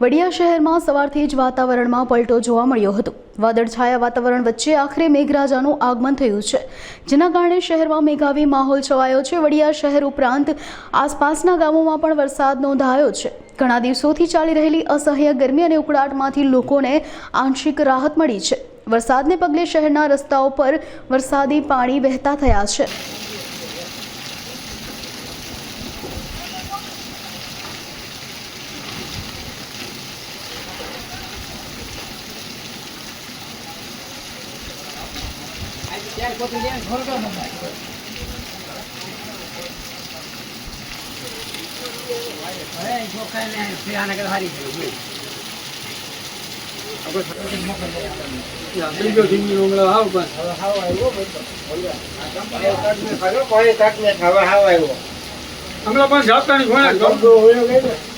વડિયા શહેરમાં સવારથી જ વાતાવરણમાં પલટો જોવા મળ્યો હતો. વાદળછાયા વાતાવરણ વચ્ચે આખરે મેઘરાજાનું આગમન થયું છે. જેના કારણે શહેરમાં મેઘાવી માહોલ છવાયો છે. વડિયા શહેર ઉપરાંત આસપાસના ગામોમાં પણ વરસાદ નોંધાયો છે. ઘણા દિવસોથી ચાલી રહેલી અસહ્ય ગરમી અને ઉકળાટમાંથી લોકોને આંશિક રાહત મળી છે. વરસાદને પગલે શહેરના રસ્તાઓ પર વરસાદી પાણી વહેતા થયા છે. હમણાં પણ જાપતાની ઘોડા ગમતો હોયો ને.